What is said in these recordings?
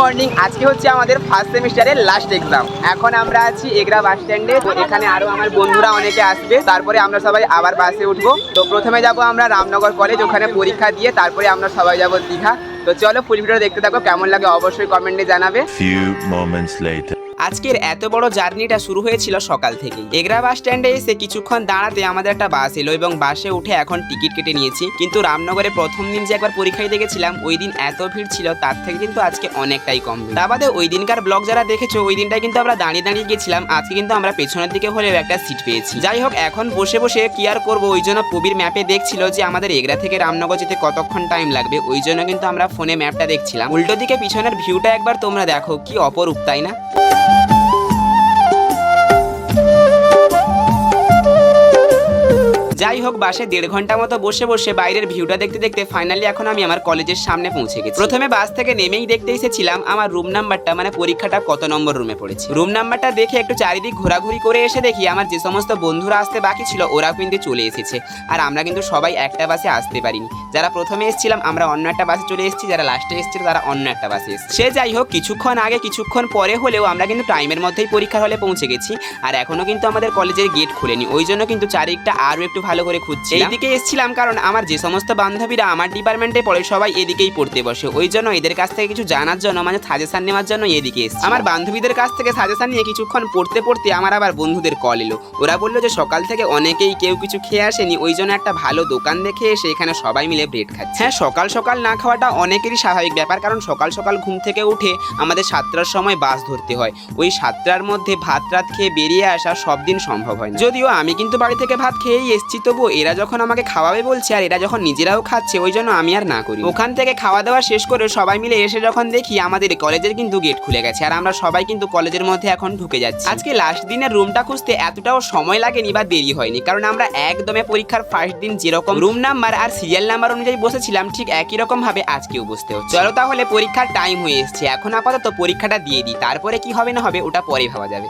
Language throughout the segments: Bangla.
মর্নিং আজকে হচ্ছে আমাদের ফার্স্ট সেমিস্টারের লাস্ট এক্সাম এখন আমরা আছি এগরা বাস স্ট্যান্ডে তো এখানে আরও আমার বন্ধুরা অনেকে আসবে। তারপরে আমরা সবাই আবার বাসে উঠবো। তো প্রথমে যাব আমরা রামনগর কলেজ ওখানে পরীক্ষা দিয়ে তারপরে আমরা সবাই যাব দীঘা। তো চলো ফুল ভিডিও দেখতে থাকো, কেমন লাগে অবশ্যই কমেন্টে জানাবে. আজকের এত বড় জার্নিটা শুরু হয়েছিল সকাল থেকে। এগরা বাস স্ট্যান্ডে এসে কিছুক্ষণ দাঁড়াতে আমাদের একটা বাস এলো এবং বাসে উঠে এখন টিকিট কেটে নিয়েছি। কিন্তু রামনগরে প্রথম দিন যে একবার পরীক্ষায় দেখেছিলাম, ওই দিন এত ভিড় ছিল, তার থেকে কিন্তু আজকে অনেকটাই কম। তা বাদে ওই দিনকার ব্লগ যারা দেখেছ, ওই দিনটাই কিন্তু আমরা দাঁড়িয়ে দাঁড়িয়ে গেছিলাম, আজকে কিন্তু আমরা পেছনের দিকে হলেও একটা সিট পেয়েছি। যাই হোক, এখন বসে বসে কি আর করব, ওই জন্য প্রবীর ম্যাপে দেখছিল যে আমাদের এগরা থেকে রামনগর যেতে কতক্ষণ টাইম লাগবে, ওই জন্য কিন্তু আমরা ফোনে ম্যাপটা দেখছিলাম। উল্টো দিকে পিছনের ভিউটা একবার তোমরা দেখো, কি অপরূপ, তাই না? Thank. যাই হোক, বাসে দেড় ঘণ্টা মতো বসে বসে বাইরের ভিউটা দেখতে দেখতে ফাইনালি এখন আমি আমার কলেজের সামনে পৌঁছে গেছি। প্রথমে বাস থেকে নেমেই দেখতে এসেছিলাম আমার রুম নাম্বারটা মানে পরীক্ষাটা কত নম্বর রুমে পড়েছে। রুম নাম্বারটা দেখে একটু চারিদিক ঘোরাঘুরি করে এসে দেখি আমার যে সমস্ত বন্ধুরা আসতে বাকি ছিল ওরা কিন্তু চলে এসেছে। আর আমরা কিন্তু সবাই একটা বাসে আসতে পারিনি। যারা প্রথমে এসেছিলাম, আমরা অন্য একটা বাসে চলে এসেছি, যারা লাস্টে এসেছিল, তারা অন্য একটা বাসে এসেছে। সে যাই হোক, কিছুক্ষণ আগে, কিছুক্ষণ পরে হলেও আমরা কিন্তু টাইমের মধ্যেই পরীক্ষার হলে পৌঁছে গেছি। আর এখনও কিন্তু আমাদের কলেজের গেট খুলেনি। ওই জন্য কিন্তু চারিদিকটা আরও একটু ভালো করে খুঁজছি এইদিকে এসেছিলাম কারণ আমার যে সমস্ত বান্ধবীরা আমার ডিপার্টমেন্টে পড়ে সবাই এদিকেই পড়তে বসে। ওই জন্য এদের কাছ থেকে কিছু জানার জন্য মানে সাজেশন নেওয়ার জন্য এদিকে এসেছি। আমার বান্ধবীদের কাছ থেকে সাজেশন নিয়ে কিছুক্ষণ পড়তে পড়তে আমার আবার বন্ধুদের কল এলো। ওরা বলল যে সকাল থেকে অনেকেই কেউ কিছু খেয়ে আসেনি, ওই জন্য একটা ভালো দোকান দেখে এসে এখানে সবাই মিলে ব্রেড খাচ্ছে। হ্যাঁ সকাল সকাল না খাওয়াটা অনেকেরই স্বাভাবিক ব্যাপার কারণ সকাল সকাল ঘুম থেকে উঠে আমাদের সাতটার সময় বাস ধরতে হয়। ওই সাতটার মধ্যে ভাত রাত খেয়ে বেরিয়ে আসা সব দিন সম্ভব হয় যদিও আমি কিন্তু বাড়ি থেকে ভাত খেয়েই এসেছি তবু এরা যখন আমাকে খাওয়াবে বলছে আর এরা যখন নিজেরাও খাচ্ছে ওই জন্য আমি আর না করি। ওখান থেকে খাওয়া দাওয়া শেষ করে সবাই মিলে এসে যখন দেখি আমাদের কলেজের কিন্তু গেট খুলে গেছে আর আমরা সবাই কিন্তু কলেজের মধ্যে এখন ঢুকে যাচ্ছি। আজকে লাস্ট দিনের রুমটা খুঁজতে এতটাও সময় লাগেনি বা দেরি হয়নি কারণ আমরা একদমে পরীক্ষার ফার্স্ট দিন যেরকম রুম নাম্বার আর সিরিয়াল নাম্বার অনুযায়ী বসেছিলাম ঠিক একই রকম ভাবে আজকেও বসতে হচ্ছে। চলো তাহলে পরীক্ষার টাইম হয়ে এসছে এখন আপাতত পরীক্ষাটা দিয়ে দিই তারপরে কি হবে না হবে ওটা পরে ভাবা যাবে.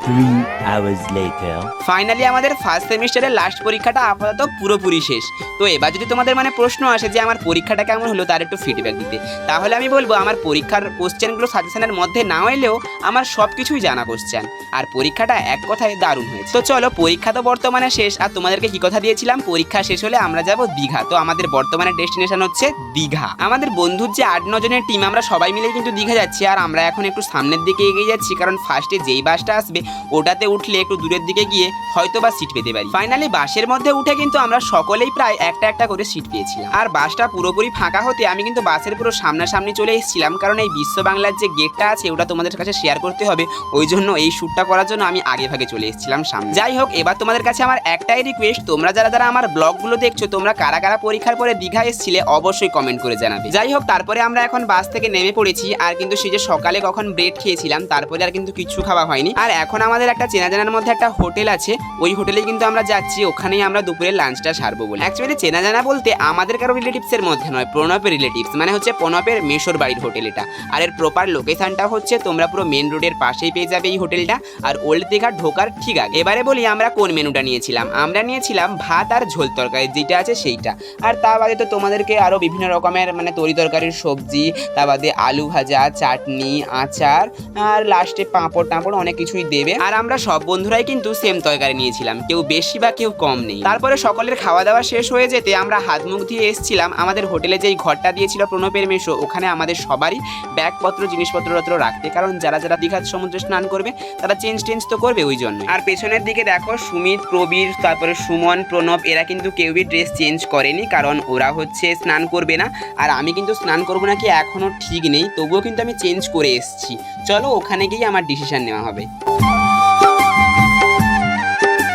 ফাইনালি আমাদের ফার্স্ট সেমিস্টারের লাস্ট পরীক্ষাটা আপাতত পুরোপুরি শেষ। তো এবার যদি তোমাদের মানে প্রশ্ন আসে যে আমার পরীক্ষাটা কেমন হলো, তার একটু ফিডব্যাক দিতে। তাহলে আমি বলব, আমার পরীক্ষার কোশ্চেনগুলো সাজেশনের মধ্যে না এলেও আমার সব কিছুই জানা কোশ্চেন আর পরীক্ষাটা এক কথায় দারুণ হয়েছে। তো চলো, পরীক্ষা তো বর্তমানে শেষ। আর তোমাদেরকে কি কথা দিয়েছিলাম? পরীক্ষা শেষ হলে আমরা যাব দীঘা। তো আমাদের বর্তমানে ডেস্টিনেশন হচ্ছে দীঘা। আমাদের বন্ধুর যে আট নজনের টিম আমরা সবাই মিলে কিন্তু দীঘা যাচ্ছি। আর আমরা এখন একটু সামনের দিকে এগিয়ে যাচ্ছি, কারণ ফার্স্টে যেই বাসটা আসবে, ওটাতে উঠলে একটু দূরের দিকে গিয়ে হয়তো বা সিট পেতে পারি। ফাইনালি বাসের মধ্যে উঠে কিন্তু আমরা সকলেই প্রায় একটা একটা করে সিট পেয়েছিলাম। আর বাসটা পুরোপুরি ফাঁকা হতে আমি কিন্তু বাসের পুরো সামনাসামনি চলে এসেছিলাম, কারণ এই বিশ্ব বাংলার যে গেটটা আছে, ওটা তোমাদের কাছে শেয়ার করতে হবে। ওই জন্য এই শ্যুটটা করার জন্য আমি আগে ভাগে চলে এসেছিলাম সামনে। যাই হোক, এবার তোমাদের কাছে আমার একটাই রিকোয়েস্ট তোমরা যারা যারা আমার ব্লগগুলো দেখছ, তোমরা কারা কারা পরীক্ষার পরে দীঘা এসেছিলে, অবশ্যই কমেন্ট করে জানাবে। যাই হোক, তারপরে আমরা এখন বাস থেকে নেমে পড়েছি, আর কিন্তু সেই যে সকালে কখন ব্রেড খেয়েছিলাম, তারপরে আর কিন্তু কিছু খাওয়া হয়নি। আর এখন আমাদের একটা চেনা জানার মধ্যে একটা হোটেল আছে, ওই হোটেলে কিন্তু আমরা যাচ্ছি, ওখানেই আমরা দুপুরে লাঞ্চটা সারবো বলে। অ্যাকচুয়ালি চেনা জানা বলতে আমাদের কারও রিলেটিভসের মধ্যে নয়, প্রণবের রিলেটিভস মানে হচ্ছে প্রণবের মেশোর বাড়ির হোটেল এটা। আর এর প্রপার লোকেশনটা হচ্ছে তোমরা পুরো মেন রোডের পাশেই পেয়ে যাবে এই হোটেলটা আর ওল্ড দীঘা ঢোকার ঠিক আগে। এবারে বলি আমরা কোন মেনুটা নিয়েছিলাম? আমরা নিয়েছিলাম ভাত আর ঝোল তরকারি, যেটা আছে সেইটা। আর তা বাদে তো তোমাদেরকে আরও বিভিন্ন রকমের মানে তরি তরকারির সবজি, তা বাদে আলু ভাজা, চাটনি, আচার, আর লাস্টে পাঁপড় টাঁপড় অনেক কিছুই দেবে। আর আমরা সব বন্ধুরাই কিন্তু সেম তরকারি নিয়েছিলাম। কেউ বেশি বা কেউ কম নেই। তারপরে সকলের খাওয়া দাওয়া শেষ হয়ে যেতে আমরা হাত মুখ দিয়ে এসেছিলাম। আমাদের হোটেলে যেই ঘরটা দিয়েছিল প্রণবের মেশো, ওখানে আমাদের সবারই ব্যাগপত্র জিনিসপত্র রাখতে। কারণ যারা যারা দীঘার সমুদ্রে স্নান করবে, তারা চেঞ্জ টেঞ্জ তো করবে ওই জন্য আর পেছনের দিকে দেখো, সুমিত, প্রবীর, তারপরে সুমন, প্রণব, এরা কিন্তু কেউই ড্রেস চেঞ্জ করেনি, কারণ ওরা হচ্ছে স্নান করবে না। আর আমি কিন্তু স্নান করব নাকি এখনও ঠিক নেই, তবুও কিন্তু আমি চেঞ্জ করে এসেছি। চলো ওখানে গিয়ে আমার ডিসিশন নেওয়া হবে।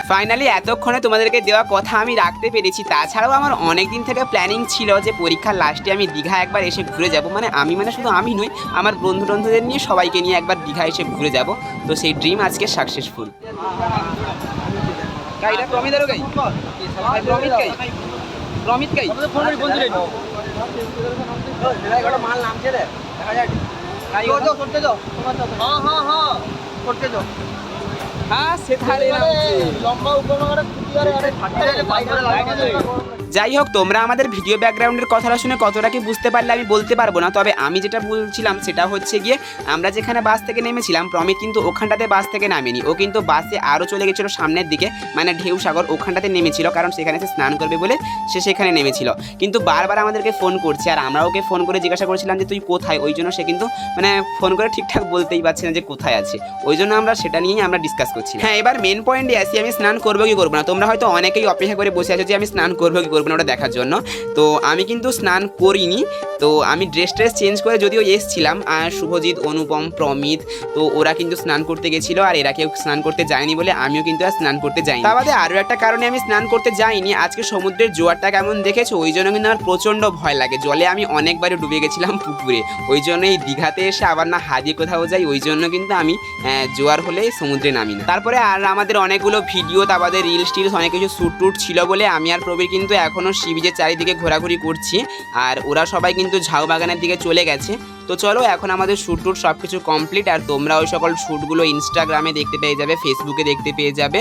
ফাইনালি এতক্ষণে তোমাদেরকে দেওয়া কথা আমি রাখতে পেরেছি। তাছাড়াও আমার অনেক দিন থেকে প্ল্যানিং ছিল যে পরীক্ষার লাস্টে আমি দীঘা একবার এসে ঘুরে যাব। মানে আমি মানে শুধু আমি নই আমার বন্ধু বন্ধুদের নিয়ে সবাইকে নিয়ে একবার দীঘা এসে ঘুরে যাব। তো সেই ড্রিম আজকে সাকসেসফুল গাই প্রমিত গাই। প্রমিত গাই। হ্যাঁ সে ধারে লম্বা উপনগরে খুঁটি আরে আরে থাকতে বাইরে যাই হোক, তোমরা আমাদের ভিডিও ব্যাকগ্রাউন্ডের কথাটা শুনে কতটা কি বুঝতে পারলে আমি বলতে পারব না। তবে আমি যেটা বলছিলাম সেটা হচ্ছে গিয়ে, আমরা যেখানে বাস থেকে নেমেছিলাম, প্রমিত কিন্তু ওখানটাতে বাস থেকে নামেনি। ও কিন্তু বাসে আরও চলে গেছিল সামনের দিকে মানে ঢেউ সাগর ওখানটাতে নেমেছিল, কারণ সেখানে সে স্নান করবে বলে সে সেখানে নেমেছিল। কিন্তু বারবার আমাদেরকে ফোন করছে, আর আমরা ওকে ফোন করে জিজ্ঞাসা করেছিলাম যে, তুই কোথায়? ওই জন্য সে কিন্তু মানে ফোন করে ঠিকঠাক বলতেই পারছে না যে, কোথায় আছে? ওই জন্য আমরা সেটা নিয়েই আমরা ডিসকাস করছি হ্যাঁ এবার মেন পয়েন্টে আসি, আমি স্নান করব কি করব না? তোমরা হয়তো অনেকেই অপেক্ষা করে বসে আছো যে, আমি স্নান করব কি করব না ওটা দেখার জন্য। তো আমি কিন্তু স্নান করিনি, তো আমি ড্রেস ট্রেস চেঞ্জ করে যদিও এসছিলাম, আর শুভজিৎ, অনুপম, প্রমিত, তো ওরা কিন্তু স্নান করতে গেছিল, আর এরা কেউ স্নান করতে যায়নি বলে আমিও কিন্তু আর স্নান করতে যাইনি। তা বাদে আরও একটা কারণে আমি স্নান করতে যাইনি, আজকে সমুদ্রের জোয়ারটা কেমন দেখেছ? ওই জন্য কিন্তু আমার প্রচণ্ড ভয় লাগে, জলে আমি অনেকবারই ডুবে গেছিলাম পুকুরে। ওই জন্য এই দীঘাতে এসে আবার না হারিয়ে কোথাও যাই, ওই জন্য কিন্তু আমি জোয়ার হলে সমুদ্রে নামি না। তারপরে আর আমাদের অনেকগুলো ভিডিও তারপরে রিলস টিলস, অনেক কিছু শ্যুট টুট ছিল বলে আমি আর প্রবীর কিন্তু এখনও সি বিচের চারিদিকে ঘোরাঘুরি করছি। আর ওরা সবাই কিন্তু ঝাউ বাগানের দিকে চলে গেছে। তো চলো, এখন আমাদের শ্যুট টুট সব কিছু কমপ্লিট আর তোমরা ওই সকল শ্যুটগুলো ইনস্টাগ্রামে দেখতে পেয়ে যাবে ফেসবুকে দেখতে পেয়ে যাবে।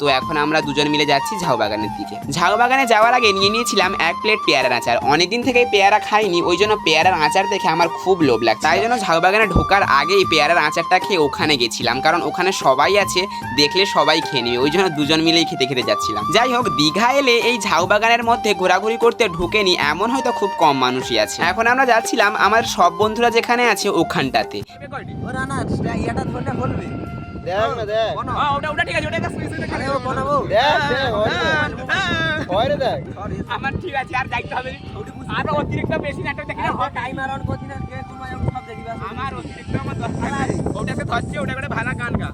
তো এখন আমরা দুজন মিলে যাচ্ছি ঝাউ বাগানের দিকে। ঝাউ বাগানে যাওয়ার আগে নিয়ে নিয়েছিলাম এক প্লেট পেয়ারার আচার। অনেকদিন থেকেই পেয়ারা খাইনি, ওই জন্য পেয়ারার আচার দেখে আমার খুব লোভ লাগছে। তাই জন্য ঝাউ বাগানে ঢোকার আগেই পেয়ারার আচারটা খেয়ে ওখানে গেছিলাম, কারণ ওখানে সবাই আছে, দেখলে সবাই খেয়ে নেবে। ওই জন্য দুজন মিলেই খেতে খেতে যাচ্ছিলাম। যাই হোক, দীঘা এলে এই ঝাউ বাগানের মধ্যে ঘোরাঘুরি করতে ঢুকেনি, এমন হয়তো খুব কম মানুষই আছে। এখন আমরা যাচ্ছিলাম আমার সব বন্ধুরা যেখানে আছে ওখানটাতে। ওরা না বলবে। দেখ না দেখ। ওটা ওটা ঠিক আছে ওটা আরে ও বানাবো দেখ দেখ হয় রে। হয় রে দেখ। আমার ঠিক আছে আর যাইতে হবে আর অতিরিক্ত বেশি নাটক দেখে টাইম অ্যারাউন্ড করছি না।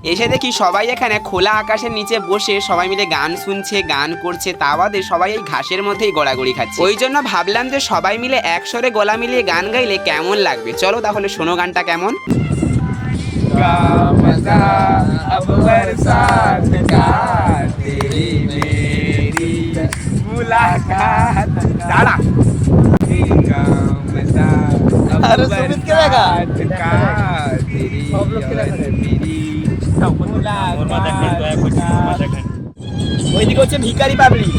এসে দেখি সবাই এখানে খোলা আকাশের নিচে বসে সবাই মিলে গান শুনছে, গান করছে, তা বাদে সবাই এই ঘাসের মধ্যেই গড়াগড়ি খাচ্ছে। ওই জন্য ভাবলাম যে সবাই মিলে একসরে গলা মিলিয়ে গান গাইলে কেমন লাগবে? চলো তাহলে শোনো গানটা কেমন? আরে সুমিতকে দেখা সব লোককে দেখা? ওইদিকে হচ্ছে ভিকারি পাবলিক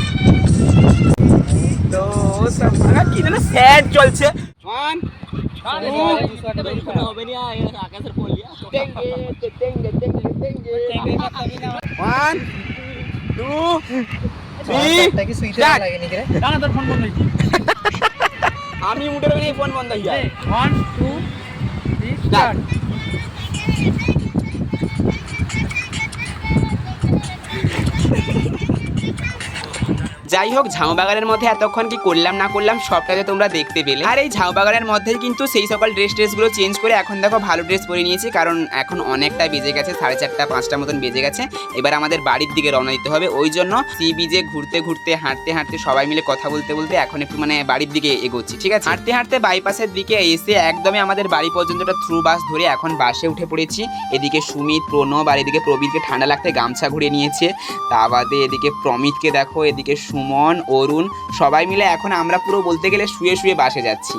তো সব- কি যেন স্যাড চলছে ওয়ান হবে না আকাশের ওয়ান টু থ্রি কি সুইচ Start. লাগে নাকি রে আমি উঠে রবি এই ফোন বন্ধ হয়ে যায় ওয়ান টু Start. যাই হোক ঝাউ বাগানের মধ্যে এতক্ষণ কি করলাম না করলাম সবটাতে তোমরা দেখতে পেলে। আর এই ঝাউ বাগানের মধ্যেই কিন্তু সেই সকল ড্রেস ট্রেসগুলো চেঞ্জ করে এখন দেখো ভালো ড্রেস পরে নিয়েছি, কারণ এখন অনেকটা বেজে গেছে, সাড়ে চারটা পাঁচটা মতন বেজে গেছে। এবার আমাদের বাড়ির দিকে রওনা দিতে হবে, ওই জন্য সি বিজে ঘুরতে ঘুরতে, হাঁটতে হাঁটতে সবাই মিলে কথা বলতে বলতে এখন একটু মানে বাড়ির দিকে এগোচ্ছি, ঠিক আছে? হাঁটতে হাঁটতে বাইপাসের দিকে এসে একদমই আমাদের বাড়ি পর্যন্ত একটা থ্রু বাস ধরে এখন বাসে উঠে পড়েছি। এদিকে সুমিত, প্রণব আর এদিকে প্রবীরকে ঠান্ডা লাগতে গামছা ঘুরিয়ে নিয়েছে। তা বাদে এদিকে প্রমিতকে দেখো, এদিকে সুমন অরুণ, সবাই মিলে এখন আমরা পুরো বলতে গেলে শুয়ে শুয়ে বাসে যাচ্ছি।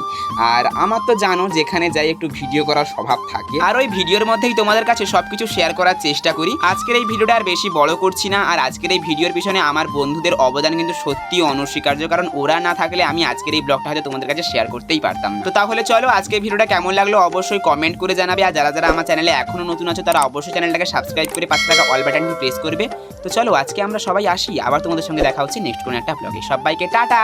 আর আমার তো জানো যেখানে যাই একটু ভিডিও করার স্বভাব থাকে। আর ওই ভিডিওর মধ্যেই তোমাদের কাছে সবকিছু শেয়ার করার চেষ্টা করি। আজকের এই ভিডিওটা আর বেশি বড় করছি না। আর আজকের এই ভিডিওর পিছনে আমার বন্ধুদের অবদান কিন্তু সত্যি অনস্বীকার্য। কারণ ওরা না থাকলে আমি আজকের এই ব্লগটা হয়তো তোমাদের কাছে শেয়ার করতেই পারতাম তো তাহলে চলো আজকের ভিডিওটা কেমন লাগল অবশ্যই কমেন্ট করে জানাবে। আর যারা যারা আমার চ্যানেলে এখনও নতুন আছে, তারা অবশ্যই চ্যানেলটাকে সাবস্ক্রাইব করে পাশে থাকা অল বাটনটি প্রেস করবে। তো চলো আজকে আমরা সবাই আসি। আবার তোমাদের সঙ্গে দেখা হচ্ছে নেক্সট কোনো একটা ব্লগে সবাইকে টাটা।